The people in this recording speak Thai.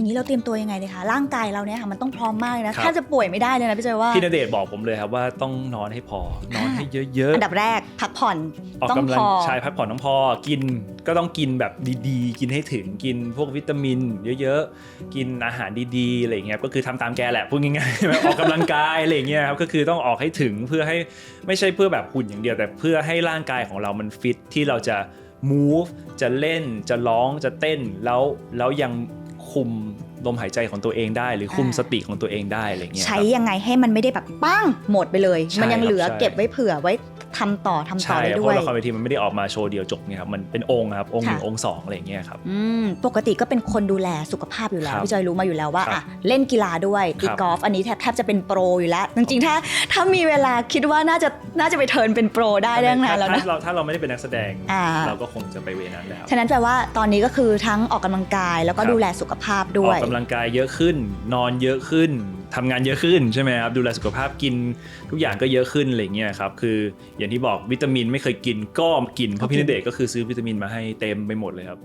อย่างนี้เราเตรียมตัวยังไงเลยคะร่างกายเราเนี่ยค่ะมันต้องพร้อมมากเลยนะครับถ้าจะป่วยไม่ได้เลยนะพี่จอยว่าพี่ณเดชน์บอกผมเลยครับว่าต้องนอนให้พอ นอนให้เยอะอันดับแรกพักผ่อนๆออกต้องกำลัพงอใช้พักผ่อนต้องพอกินก็ต้องกินแบบดีๆ กินให้ถึงกินพวกวิตามิน เยอะๆ กินอาหารดีๆอะไรอย่างเงี้ยก็คือทำตามแกแหละพูดง่ายๆแบบออกกำลังกายอะไรอย่างเงี้ยครับก็คือต้องออกให้ถึงเพื่อให้ไม่ใช่เพื่อแบบหุ่นอย่างเดียว แต่เพื่อให้ร่างกายของเรามันฟิตที่เราจะ move จะเล่นจะร้องจะเต้นแล้วแล้วยัง คุม ลมหายใจของตัวเองได้ หรือคุมอ่าสติของตัวเองได้อะไรอย่างเงี้ยคใช้รับยังไงให้มันไม่ได้แบบปั้งหมดไปเลยใช่มันยังเหลือครับใช่เก็บไว้เผื่อไว้ทำต่อทำต่อใช่ได้เพด้ราะวยละครเวทีมันไม่ได้ออกมาโชว์เดียวจบไงครับมันเป็นองค์ครับองค์หนึ่งค่ะองค์สองอะไรอย่างเงี้ยครับอืมปกติก็เป็นคนดูแลสุขภาพอยู่แล้วครับพี่จอยรู้มาอยู่แล้วว่าครับอะเล่นกีฬาด้วยตีครับกอล์ฟอันนี้แทบแทบจะเป็นโปรอยู่แล้ว จริงๆถ้าถ้ามีเวลาคิดว่าน่าจะน่าจะไปเทิร์นเป็นโปรได้เรื่องนั้นแล้วนะถ้าเราถ้าเราไม่ได้เป็นนักแสดงอ่าเราก็คงจะไปเวนั้นแล้วฉะนั้นแปลว่าตอนนี้ก็คือทั้งออกกำลังกายแล้วก็ครับดูแลสุขภาพด้อวอยกกำลังกายเยอะขึ้น นอนเยอะขึ้นทำงานเยอะขึ้นใช่ไหมครับดูแลสุขภาพกินทุกอย่างก็เยอะขึ้นอะไรเงี้ยครับคืออย่างที่บอกวิตามินไม่เคยกินก็กินเพราะพี่นเดชก็คือซื้อวิตามินมาให้เต็มไปหมดเลยครับ